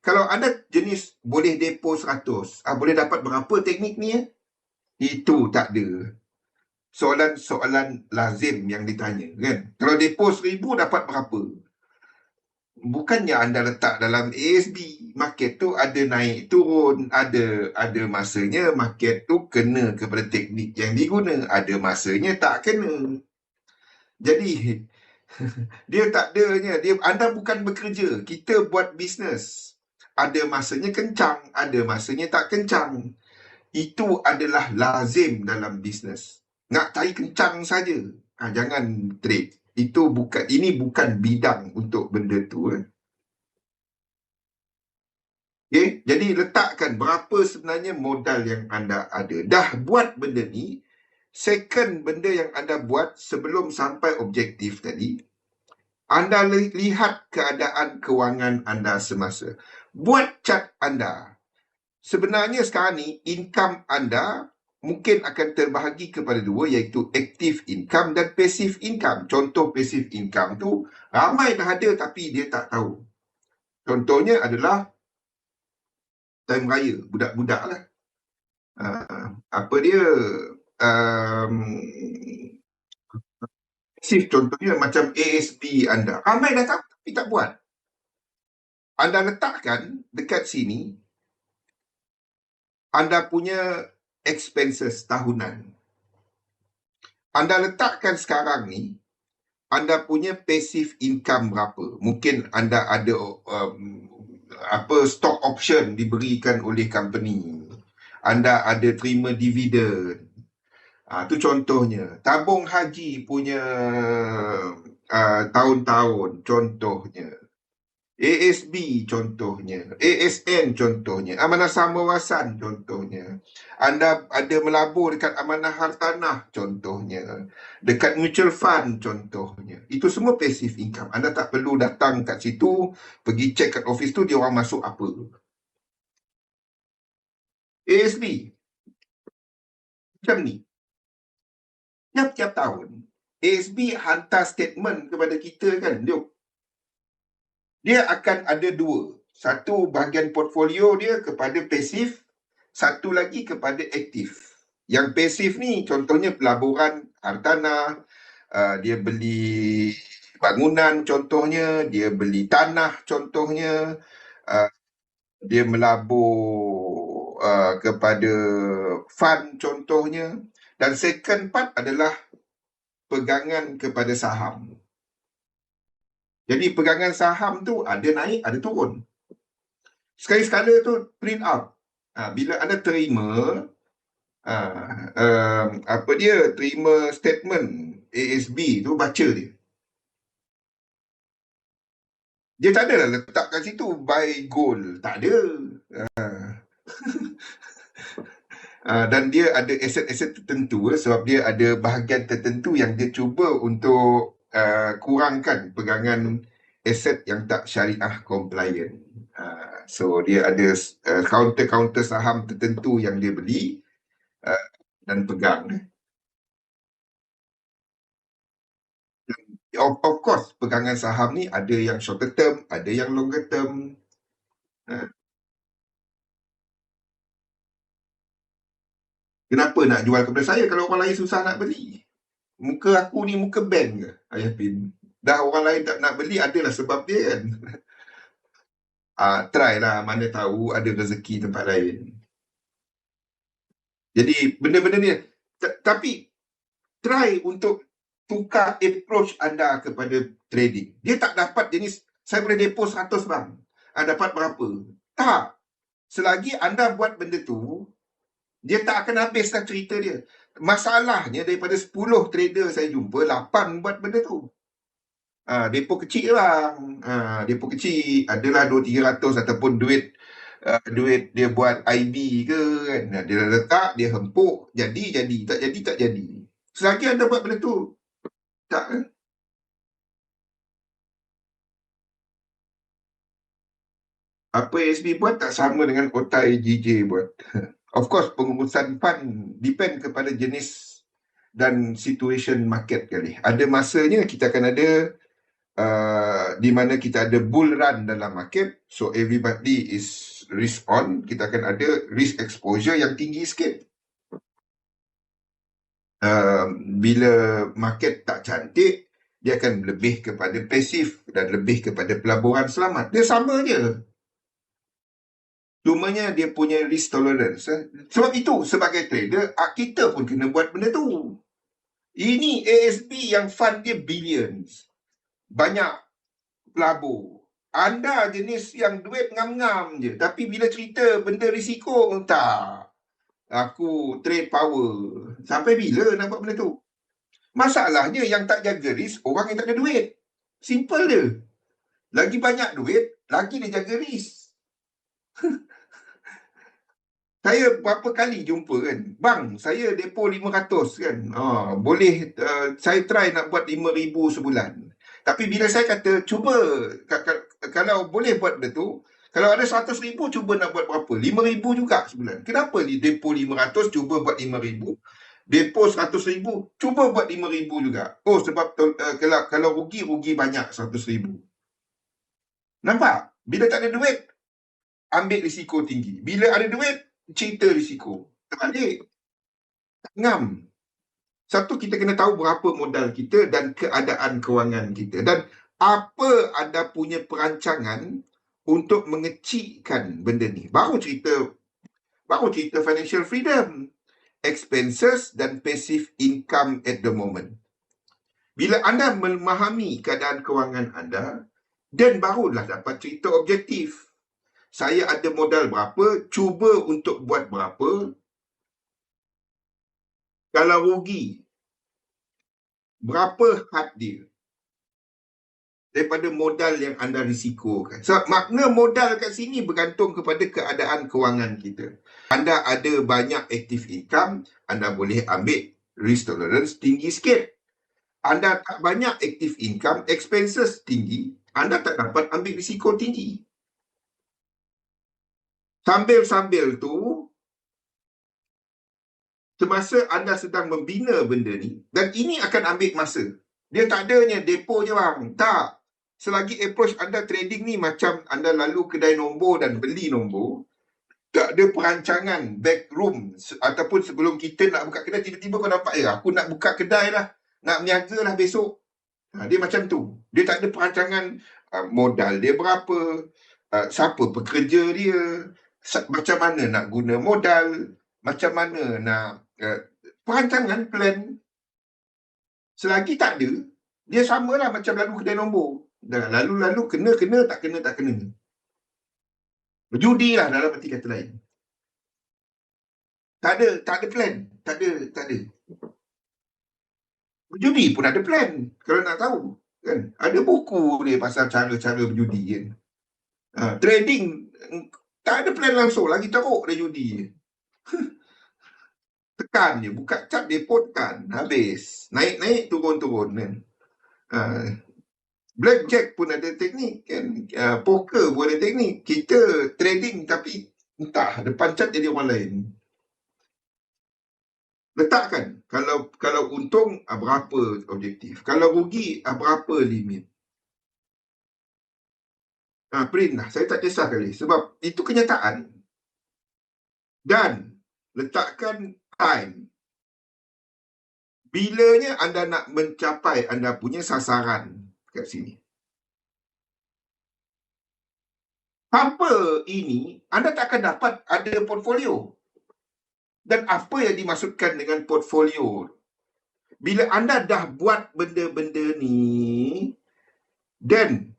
Kalau ada jenis boleh depo 100, ah, boleh dapat berapa teknik ni ya? Itu tak ada. Soalan-soalan lazim yang ditanya kan. Kalau depo 1000 dapat berapa? Bukannya anda letak dalam ASB, market tu ada naik turun, ada ada masanya market tu kena kepada teknik yang diguna, ada masanya tak kena. Jadi dia tak adanya, dia anda bukan bekerja, kita buat bisnes. Ada masanya kencang, ada masanya tak kencang. Itu adalah lazim dalam bisnes. Nak cari kencang saja. Ha, jangan trade. Itu bukan ini bukan bidang untuk benda tu eh. Okay, jadi letakkan berapa sebenarnya modal yang anda ada. Dah buat benda ni, second benda yang anda buat sebelum sampai objektif tadi, anda lihat keadaan kewangan anda semasa. Buat cat anda. Sebenarnya sekarang ni, income anda mungkin akan terbahagi kepada dua iaitu active income dan passive income. Contoh passive income tu ramai dah ada tapi dia tak tahu. Contohnya adalah time raya, budak-budak lah. Uh, apa dia, um, passive contohnya macam ASB anda. Ramai dah tahu tapi tak buat. Anda letakkan dekat sini, anda punya expenses tahunan. Anda letakkan sekarang ni, anda punya passive income berapa? Mungkin anda ada um, apa stock option diberikan oleh company. Anda ada terima dividen. Ah ha, tu contohnya. Tabung haji punya uh, tahun-tahun contohnya. ASB contohnya, ASN contohnya, Amanah Samawasan contohnya. Anda ada melabur dekat Amanah Hartanah contohnya, dekat mutual fund contohnya. Itu semua passive income. Anda tak perlu datang kat situ, pergi check kat office tu dia orang masuk apa. ASB. Macam ni. Tiap-tiap tahun, ASB hantar statement kepada kita kan. Dia dia akan ada dua. Satu bahagian portfolio dia kepada pasif, satu lagi kepada aktif. Yang pasif ni contohnya pelaburan hartanah, uh, dia beli bangunan contohnya, dia beli tanah contohnya, uh, dia melabur uh, kepada fund contohnya dan second part adalah pegangan kepada saham. Jadi pegangan saham tu ada naik, ada turun. Sekali-sekala tu print out. Ha, bila anda terima, ha, um, apa dia, terima statement ASB tu, baca dia. Dia tak ada lah letak kat situ buy gold. Tak ada. Ha. Uh, dan dia ada aset-aset tertentu sebab dia ada bahagian tertentu yang dia cuba untuk uh, kurangkan pegangan aset yang tak syariah compliant. Uh, so dia ada uh, counter-counter saham tertentu yang dia beli uh, dan pegang. Of, of course, pegangan saham ni ada yang shorter term, ada yang longer term. Uh, Kenapa nak jual kepada saya kalau orang lain susah nak beli? Muka aku ni muka bank ke ayah pin? Dah orang lain tak nak beli adalah sebab dia kan. Ah try lah mana tahu ada rezeki tempat lain. Jadi benda-benda ni tapi try untuk tukar approach anda kepada trading. Dia tak dapat jenis saya boleh depo 100 bang anda dapat berapa? Tak. Selagi anda buat benda tu dia tak akan habis lah cerita dia masalahnya daripada 10 trader saya jumpa 8 buat benda tu. Ha, depo kecil bang. Ha, depo kecil. Adalah 2-300 ataupun duit uh, duit dia buat IB ke kan. Dia letak dia hempuk. Jadi jadi. Tak jadi tak jadi. Selagi anda buat benda tu. Tak kan apa SB buat tak sama dengan otai JJ buat Of course, pengurusan fund depend kepada jenis dan situation market kali. Ada masanya kita akan ada uh, di mana kita ada bull run dalam market. So everybody is risk on. Kita akan ada risk exposure yang tinggi sikit. Uh, bila market tak cantik, dia akan lebih kepada pasif dan lebih kepada pelaburan selamat. Dia sama je. Cumanya dia punya risk tolerance. Eh. Sebab itu sebagai trader, ah, kita pun kena buat benda tu. Ini ASB yang fund dia billions. Banyak pelabur. Anda jenis yang duit ngam-ngam je. Tapi bila cerita benda risiko, tak. Aku trade power. Sampai bila nak buat benda tu? Masalahnya yang tak jaga risk, orang yang tak ada duit. Simple dia. Lagi banyak duit, lagi dia jaga risk. saya berapa kali jumpa kan, bang, saya depo 500 kan. Ha, boleh, uh, saya try nak buat 5,000 sebulan. Tapi bila saya kata, cuba, kalau boleh buat benda tu, kalau ada 100,000, cuba nak buat berapa? 5,000 juga sebulan. Kenapa di depo 500, cuba buat 5,000? depo 100 ribu, cuba buat 5 ribu juga. Oh sebab uh, kalau, kalau rugi, rugi banyak 100 ribu. Nampak? Bila tak ada duit, ambil risiko tinggi. Bila ada duit, cerita risiko. Terbalik. Ngam. Satu, kita kena tahu berapa modal kita dan keadaan kewangan kita. Dan apa anda punya perancangan untuk mengecikkan benda ni. Baru cerita baru cerita financial freedom expenses dan passive income at the moment. Bila anda memahami keadaan kewangan anda, dan barulah dapat cerita objektif. Saya ada modal berapa, cuba untuk buat berapa. Kalau rugi, berapa had dia? daripada modal yang anda risikokan. So, makna modal kat sini bergantung kepada keadaan kewangan kita. Anda ada banyak active income, anda boleh ambil risk tolerance tinggi sikit. Anda tak banyak active income, expenses tinggi, anda tak dapat ambil risiko tinggi. Sambil-sambil tu, semasa anda sedang membina benda ni, dan ini akan ambil masa. Dia tak adanya depo je bang. Tak selagi approach anda trading ni macam anda lalu kedai nombor dan beli nombor, tak ada perancangan backroom ataupun sebelum kita nak buka kedai, tiba-tiba kau nampak, eh aku nak buka kedai lah, nak niaga lah besok. Ha, dia macam tu. Dia tak ada perancangan uh, modal dia berapa, uh, siapa pekerja dia, macam mana nak guna modal, macam mana nak uh, perancangan plan. Selagi tak ada, dia samalah macam lalu kedai nombor. Dan lalu-lalu kena, kena, tak kena, tak kena. Berjudi lah dalam arti kata lain. Tak ada, tak ada plan. Tak ada, tak ada. Berjudi pun ada plan. Kalau nak tahu. Kan? Ada buku dia pasal cara-cara berjudi. Kan? Ha, trading, tak ada plan langsung. Lagi teruk dia judi. tekan je. Buka cap dia pun tekan. Habis. Naik-naik, turun-turun. Kan? Ha, Blackjack pun ada teknik kan. Uh, poker pun ada teknik. Kita trading tapi entah depan cat jadi orang lain. Letakkan kalau kalau untung uh, berapa objektif. Kalau rugi uh, berapa limit. Uh, print lah. Saya tak kisah kali. Sebab itu kenyataan. Dan letakkan time. Bilanya anda nak mencapai anda punya sasaran kat sini. Tanpa ini, anda tak akan dapat ada portfolio. Dan apa yang dimaksudkan dengan portfolio? Bila anda dah buat benda-benda ni, then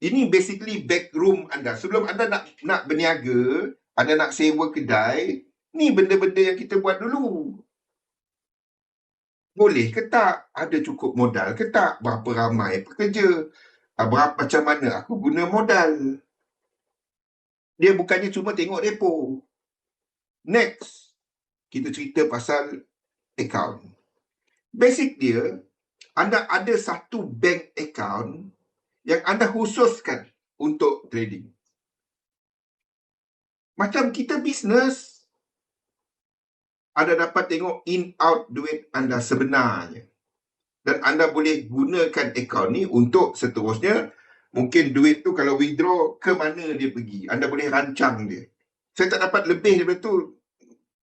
ini basically backroom anda. Sebelum anda nak nak berniaga, anda nak sewa kedai, ni benda-benda yang kita buat dulu. Boleh ke tak? Ada cukup modal ke tak? Berapa ramai pekerja? Ah, berapa, macam mana aku guna modal? Dia bukannya cuma tengok depo. Next, kita cerita pasal account. Basic dia, anda ada satu bank account yang anda khususkan untuk trading. Macam kita bisnes, anda dapat tengok in out duit anda sebenarnya. dan anda boleh gunakan akaun ni untuk seterusnya. Mungkin duit tu kalau withdraw ke mana dia pergi? Anda boleh rancang dia. Saya tak dapat lebih daripada tu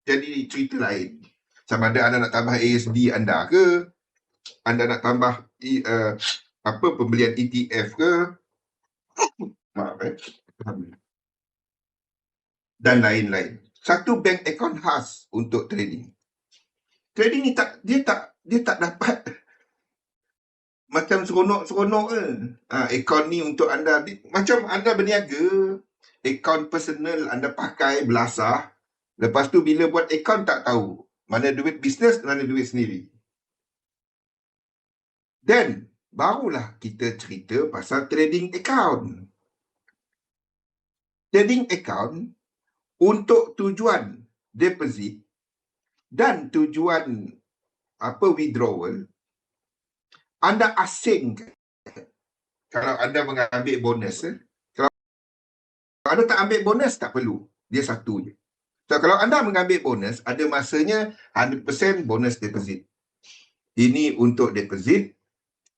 jadi cerita lain. Sama ada anda nak tambah ASD anda ke? Anda nak tambah uh, apa pembelian ETF ke maaf eh dan lain-lain satu bank account khas untuk trading trading ni tak dia tak dia tak dapat macam seronok-seronok ke. Ha, akaun ni untuk anda. Macam anda berniaga, akaun personal anda pakai belasah. Lepas tu bila buat akaun tak tahu. Mana duit bisnes, mana duit sendiri. Then, barulah kita cerita pasal trading account. Trading account untuk tujuan deposit dan tujuan apa withdrawal anda asing kalau anda mengambil bonus eh? kalau anda tak ambil bonus tak perlu dia satu je so, kalau anda mengambil bonus ada masanya 100% bonus deposit ini untuk deposit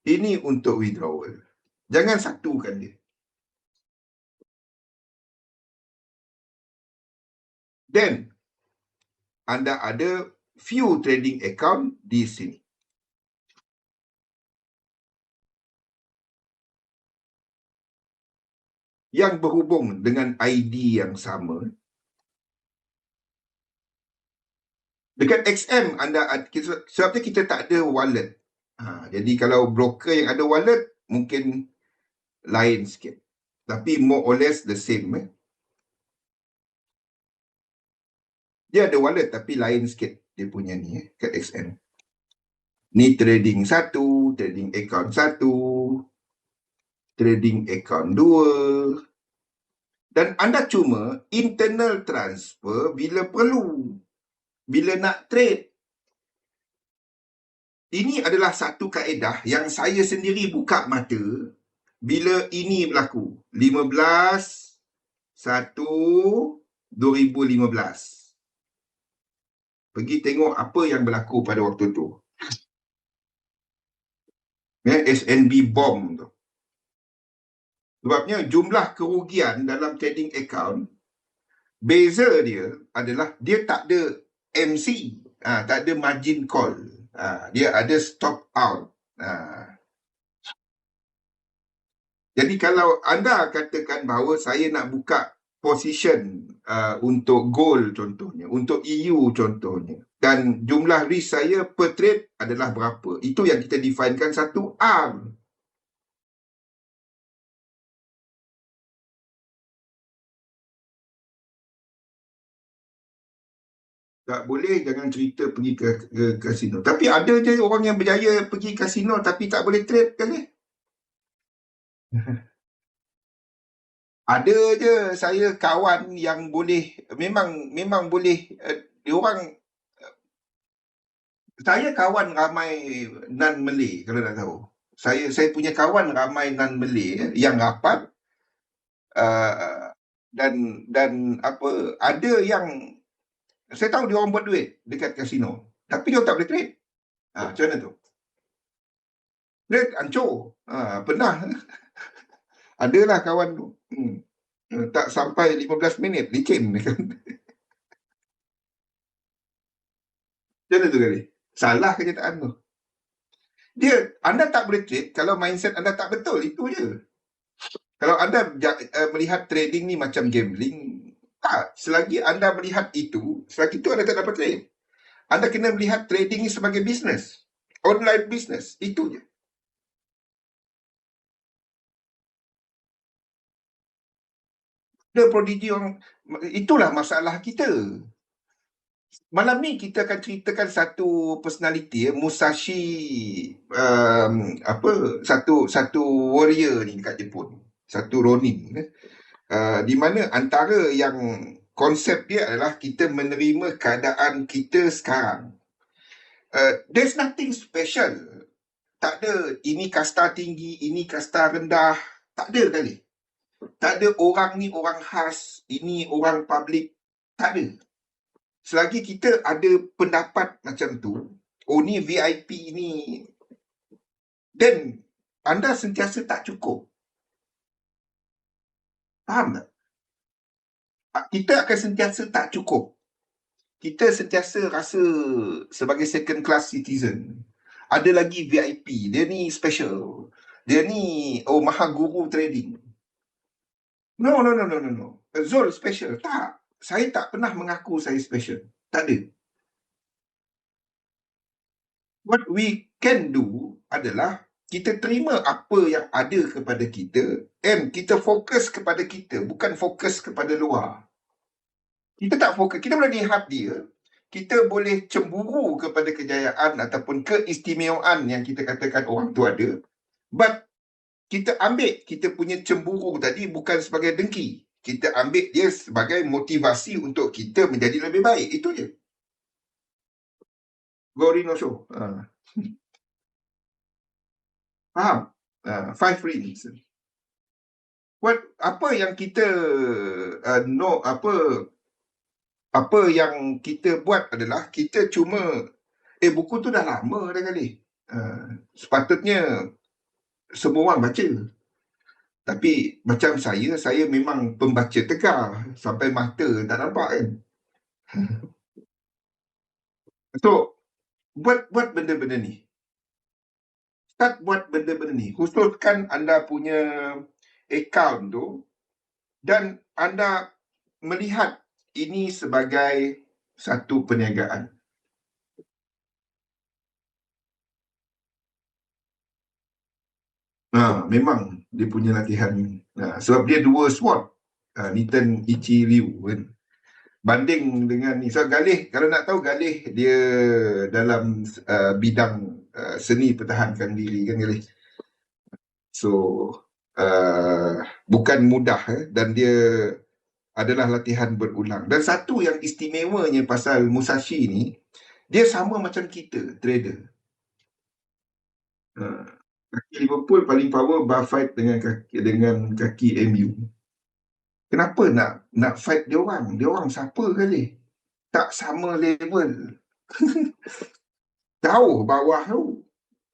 ini untuk withdrawal jangan satukan dia then anda ada few trading account di sini yang berhubung dengan ID yang sama. Dekat XM anda sebabnya kita tak ada wallet. Jadi kalau broker yang ada wallet mungkin lain sikit. Tapi more or less the same eh. Dia ada wallet tapi lain sikit dia punya ni eh, kat XM. Ni trading satu, trading account satu, trading account 2 dan anda cuma internal transfer bila perlu bila nak trade ini adalah satu kaedah yang saya sendiri buka mata bila ini berlaku. 15 1 2015 pergi tengok apa yang berlaku pada waktu tu. Ya SNB bomb tu. Sebabnya jumlah kerugian dalam trading account beza dia adalah dia tak ada MC, ha, tak ada margin call. Ha, dia ada stop out. Ha. Jadi kalau anda katakan bahawa saya nak buka position uh, untuk gold contohnya, untuk EU contohnya dan jumlah risk saya per trade adalah berapa? Itu yang kita definekan satu R. tak boleh jangan cerita pergi ke, ke kasino. Tapi ada je orang yang berjaya pergi kasino tapi tak boleh trade kan ni? ada je saya kawan yang boleh memang memang boleh uh, dia orang uh, saya kawan ramai non Malay kalau nak tahu. Saya saya punya kawan ramai non Malay yang rapat uh, dan dan apa ada yang saya tahu dia orang buat duit dekat kasino. Tapi dia tak boleh trade. Ha, macam mana tu? Trade hancur. Ha, pernah. Adalah kawan tu. Hmm. Tak sampai 15 minit. Licin. macam mana tu kali? Salah kenyataan tu. Dia, anda tak boleh trade kalau mindset anda tak betul. Itu je. Kalau anda uh, melihat trading ni macam gambling, tak, selagi anda melihat itu, selagi itu anda tak dapat trade. Anda kena melihat trading ini sebagai bisnes. Online business. Itu je. Prodigy orang, itulah masalah kita. Malam ni kita akan ceritakan satu personality ya, Musashi um, apa satu satu warrior ni dekat Jepun. Satu Ronin. Eh. Uh, di mana antara yang konsep dia adalah kita menerima keadaan kita sekarang. Uh, there's nothing special. Tak ada ini kasta tinggi, ini kasta rendah. Tak ada kali. Tak ada orang ni orang khas, ini orang public. Tak ada. Selagi kita ada pendapat macam tu, oh ni VIP ni then anda sentiasa tak cukup. Faham tak? Kita akan sentiasa tak cukup. Kita sentiasa rasa sebagai second class citizen. Ada lagi VIP. Dia ni special. Dia ni oh maha guru trading. No, no, no, no, no, no. Zul special. Tak. Saya tak pernah mengaku saya special. Tak ada. What we can do adalah kita terima apa yang ada kepada kita and kita fokus kepada kita bukan fokus kepada luar. Kita tak fokus. Kita boleh lihat dia. Kita boleh cemburu kepada kejayaan ataupun keistimewaan yang kita katakan orang tu ada. But kita ambil kita punya cemburu tadi bukan sebagai dengki. Kita ambil dia sebagai motivasi untuk kita menjadi lebih baik. Itu je. Glory no show. Uh. Faham? Uh, five reasons. What apa yang kita uh, no apa apa yang kita buat adalah kita cuma eh buku tu dah lama dah kali. Uh, sepatutnya semua orang baca. Tapi macam saya, saya memang pembaca tegar sampai mata tak nampak kan. so, buat buat benda-benda ni start buat benda-benda ni. Khususkan anda punya account tu dan anda melihat ini sebagai satu perniagaan. Ha, memang dia punya latihan ha, sebab dia dua SWOT ha, Niten Ichi Liu kan banding dengan ni. So Galih kalau nak tahu Galih dia dalam uh, bidang uh, seni pertahankan diri kan Galih? So uh, bukan mudah eh, dan dia adalah latihan berulang. Dan satu yang istimewanya pasal Musashi ni dia sama macam kita trader. Uh, kaki Liverpool paling power bar fight dengan kaki dengan kaki MU kenapa nak nak fight dia orang dia orang siapa kali tak sama level Tahu bawah tu.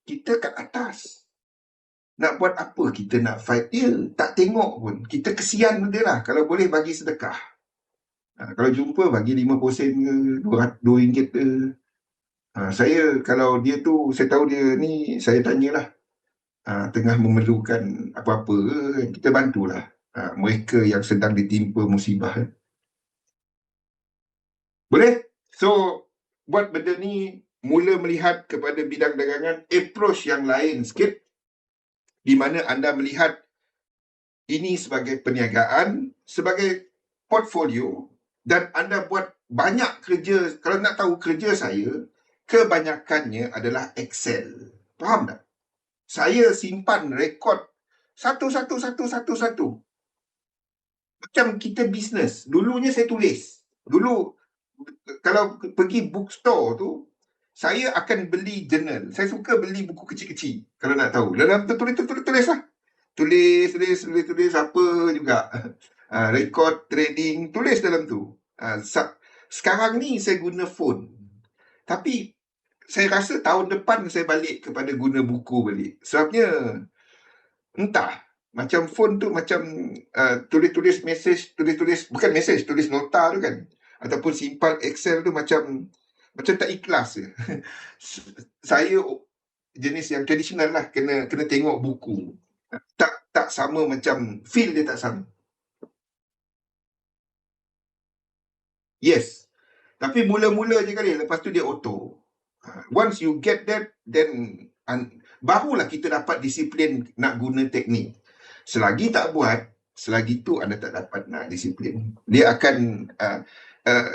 Kita kat atas. Nak buat apa kita nak fight dia? Tak tengok pun. Kita kesian dia lah. Kalau boleh bagi sedekah. Ha, kalau jumpa bagi 50 sen ke, 2 ringgit ke. Ha, saya kalau dia tu, saya tahu dia ni, saya tanyalah. Ha, tengah memerlukan apa-apa kita bantulah. Ha, mereka yang sedang ditimpa musibah. Boleh? So, buat benda ni mula melihat kepada bidang dagangan approach yang lain sikit di mana anda melihat ini sebagai perniagaan, sebagai portfolio dan anda buat banyak kerja. Kalau nak tahu kerja saya, kebanyakannya adalah Excel. Faham tak? Saya simpan rekod satu-satu-satu-satu-satu. Macam kita bisnes. Dulunya saya tulis. Dulu kalau pergi bookstore tu, saya akan beli journal. Saya suka beli buku kecil-kecil kalau nak tahu. Dalam tu tulis tulis tulis lah. Tulis tulis tulis tulis apa juga. Uh, record trading tulis dalam tu. Uh, sekarang ni saya guna phone. Tapi saya rasa tahun depan saya balik kepada guna buku balik. Sebabnya entah macam phone tu macam uh, tulis-tulis message, tulis-tulis bukan message, tulis nota tu kan. Ataupun simpan Excel tu macam macam tak ikhlas je. saya jenis yang tradisional lah kena kena tengok buku. Tak tak sama macam feel dia tak sama. Yes. Tapi mula-mula je kali lepas tu dia auto. Ha, once you get that then un, barulah kita dapat disiplin nak guna teknik. Selagi tak buat, selagi tu anda tak dapat nak disiplin. Dia akan uh, uh,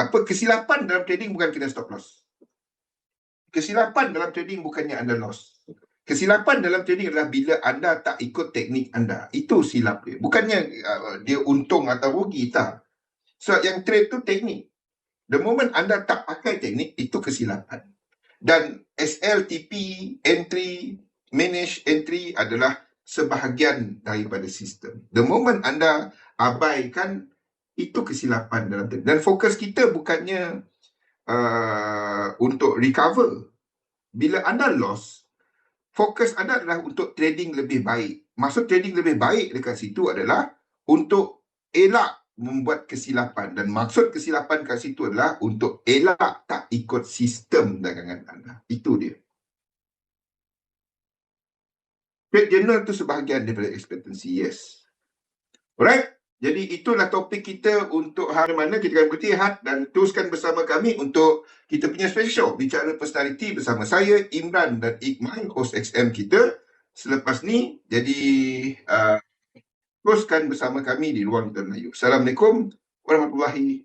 apa kesilapan dalam trading bukan kena stop loss. Kesilapan dalam trading bukannya anda loss. Kesilapan dalam trading adalah bila anda tak ikut teknik anda. Itu silap dia. Bukannya uh, dia untung atau rugi. Tak. So yang trade tu teknik. The moment anda tak pakai teknik, itu kesilapan. Dan SLTP, entry, manage entry adalah sebahagian daripada sistem. The moment anda abaikan itu kesilapan dalam tu. Dan fokus kita bukannya uh, untuk recover. Bila anda loss, fokus anda adalah untuk trading lebih baik. Maksud trading lebih baik dekat situ adalah untuk elak membuat kesilapan dan maksud kesilapan kat situ adalah untuk elak tak ikut sistem dagangan anda. Itu dia. Trade journal tu sebahagian daripada expectancy, yes. Alright. Jadi itulah topik kita untuk hari mana kita akan berhati dan teruskan bersama kami untuk kita punya special bicara personality bersama saya Imran dan Iqman host XM kita selepas ni jadi uh, teruskan bersama kami di ruang Melayu. Assalamualaikum warahmatullahi